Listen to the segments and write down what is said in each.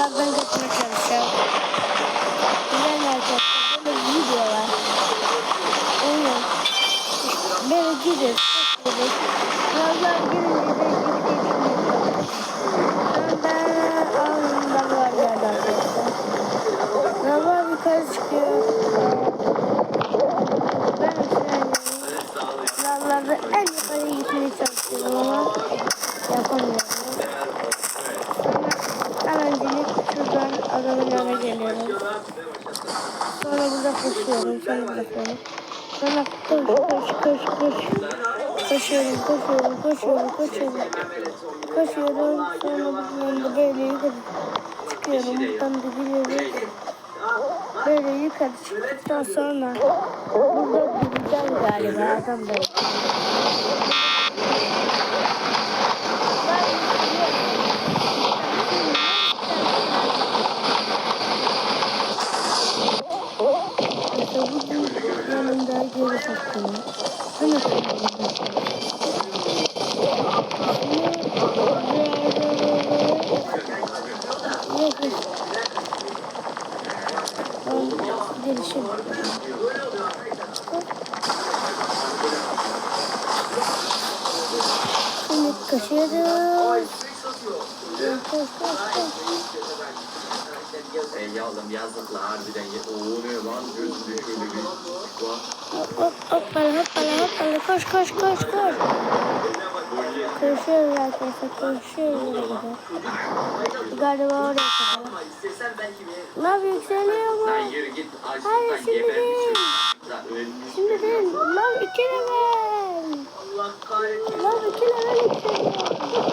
lavlardan kaçmaya çalışacağım. Güzel arkadaşlar böyle videolar. Oyun. Böyle gidip de gidip geçmiyor. Ben aldım lavlar geldi arkadaşlar. Lavlar yukarı çıkıyor. Ben şöyle lavlarda en yukarıya gitmeye çalışıyorum ama yapamıyorum. Sonra öncelik şuradan yanına geliyorum. Sonra burada koşuyorum. Sonra burada koşuyorum. Sonra koş koş koş koş. Koşuyorum koşuyorum koşuyorum koşuyorum. Koşuyorum. Sonra buradan da böyle yukarı çıkıyorum. Buradan da gidiyorum. Böyle yukarı çıktıktan sonra burada gideceğim galiba adam da. Yanında geri saklanıyor. Hani Gelişim. Şimdi kaşıyoruz. Koş koş koş. Ey yavrum yazıklar harbiden. Oo ne lan gözünde şöyle bir. Hop hop hoppala hoppala hoppala koş koş koş koş. Koşuyoruz arkadaşlar koşuyoruz. Galiba oraya kadar. Lav yükseliyor Lan mu? Hayır, şimdi değil. Lan. Şimdi değil. Lav iki level. Lav iki level yükseliyor.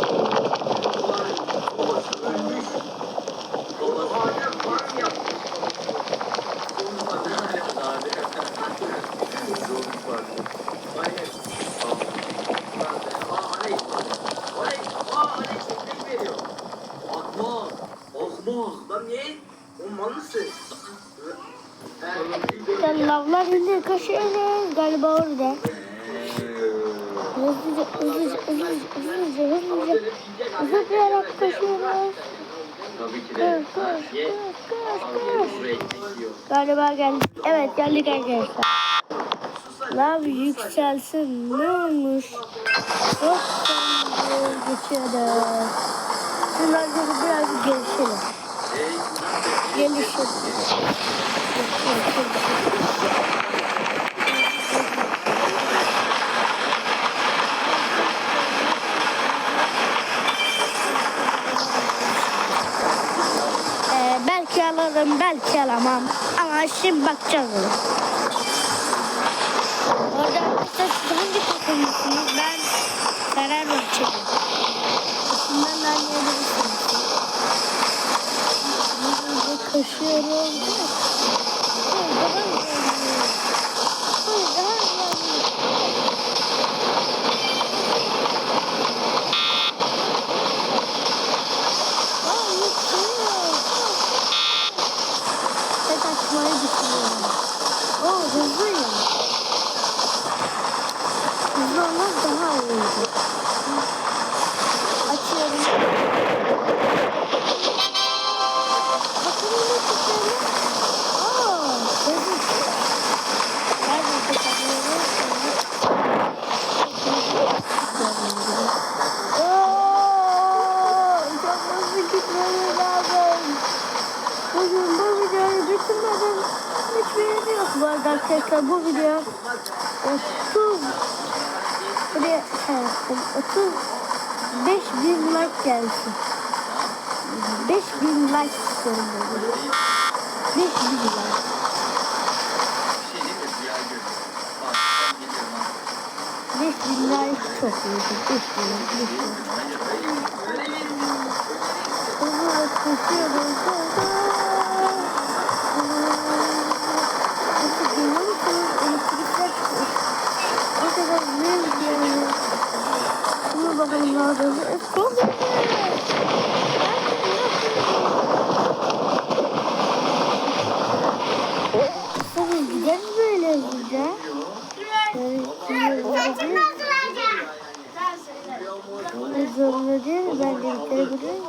Osmos. Lan niye? O mal mısın? Sen lavlar indi koşuyoruz. Galiba orada. Hızlıca hızlıca hızlıca hızlıca hızlıca. Zıplayarak koşuyoruz. Tabii ki de. koş koş koş koş. Galiba geldik. Evet geldik arkadaşlar. Lav yükselsin. Ne olmuş? Çok güzel geçiyoruz. Şunlar gibi biraz gelişelim. Gelişelim. Ee, belki alırım, belki alamam. Ama şimdi bakacağız. Burada koşuyorum. Hayır, daha güzel. Hayır, daha güzel. Aa, yükseliyor. Ben açmayı düşünüyorum. Oo, hızlıyım. Hızlı olmak daha iyi. Açıyorum. Bakalım ne çıkıyor. Aa, hızlı. Nerede takılıyoruz? Oo, çok hızlı gitmemiz lazım. Bugün bu videoyu bitirmedim. Hiçbir yeri yok bu arada arkadaşlar. Bu video 30 buraya şey yaptım. 35 bin like gelsin. 5 bin like istiyorum böyle. 5 bin like. Şey. 5 bin like çok iyi. 5 bin like. 5 bin like. Hızlı koşuyoruz. E, Çok güzel. Tabii gider böyle şimdi zorunda değil mi?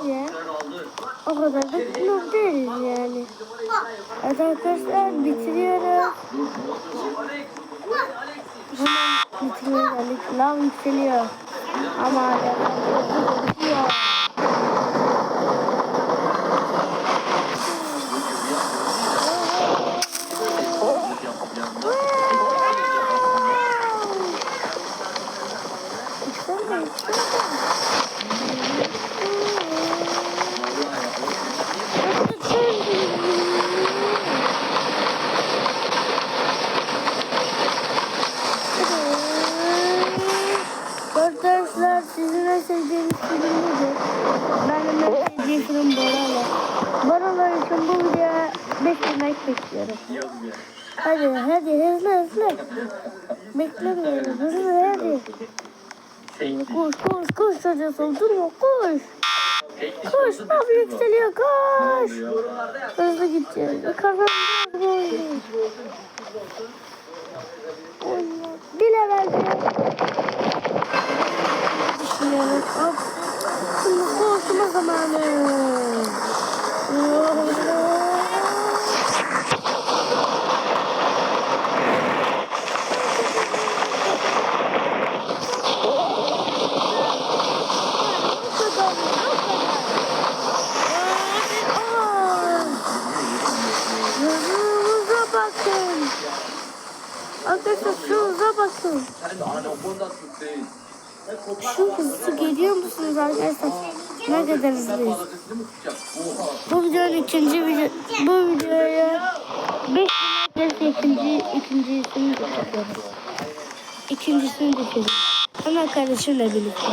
Ya. Sen aldın. O kadar da noob değiliz yani. Evet arkadaşlar bitiriyoruz. Hemen bitirmeye geldik. Lav yükseliyor. Ama hala bekliyorum. Hadi hadi hızlı hızlı. Beklemiyorum hızlı hadi. Koş koş koş çocuğum durma koş. Koş abi yükseliyor koş. Hızlı gideceğiz. Kazanacağız bu oyunu. Bir level düşünüyorum. Şimdi koşma zamanı. Şu hızlı geliyor musunuz arkadaşlar? Ne kadar hızlıyız. Bu videonun ikinci video, bu videoya 5 bin ikinci, ikincisini de çekiyoruz. İkincisini de çekiyoruz. Hemen kardeşimle birlikte.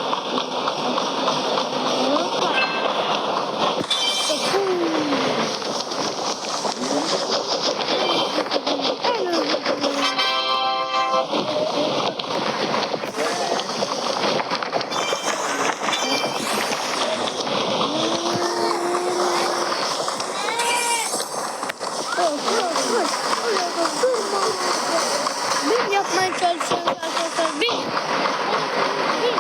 En hızlı. Bir yapmaya çalışıyorum arkadaşlar. Bir. Bir.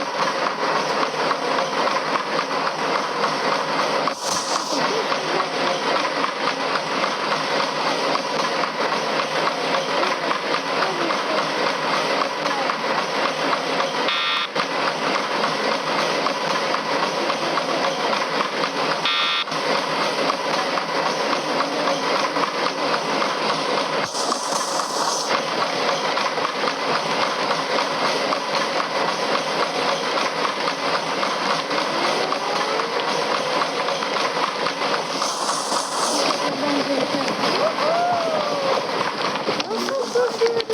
Nasıl koşuyorum?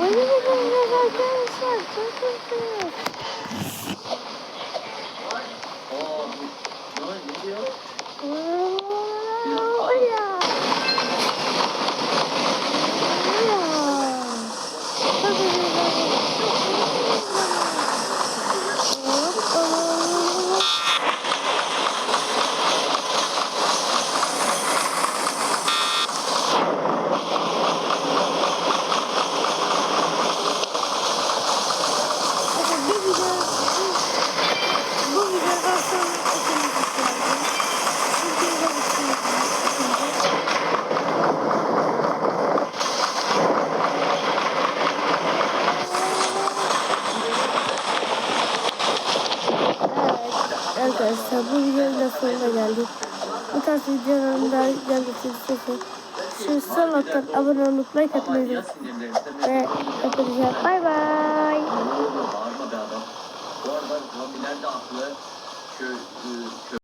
Oynayalım arkadaşlar. Çok hızlı. Oya. Videodan. Çünkü bu. Evet arkadaşlar bu videonun sonuna geldik. Bu tarz videoların daha gelmesi istiyorsanız şu sol alttan abone olup like atmayı ve hepinize bay bay. Bağırma be adam.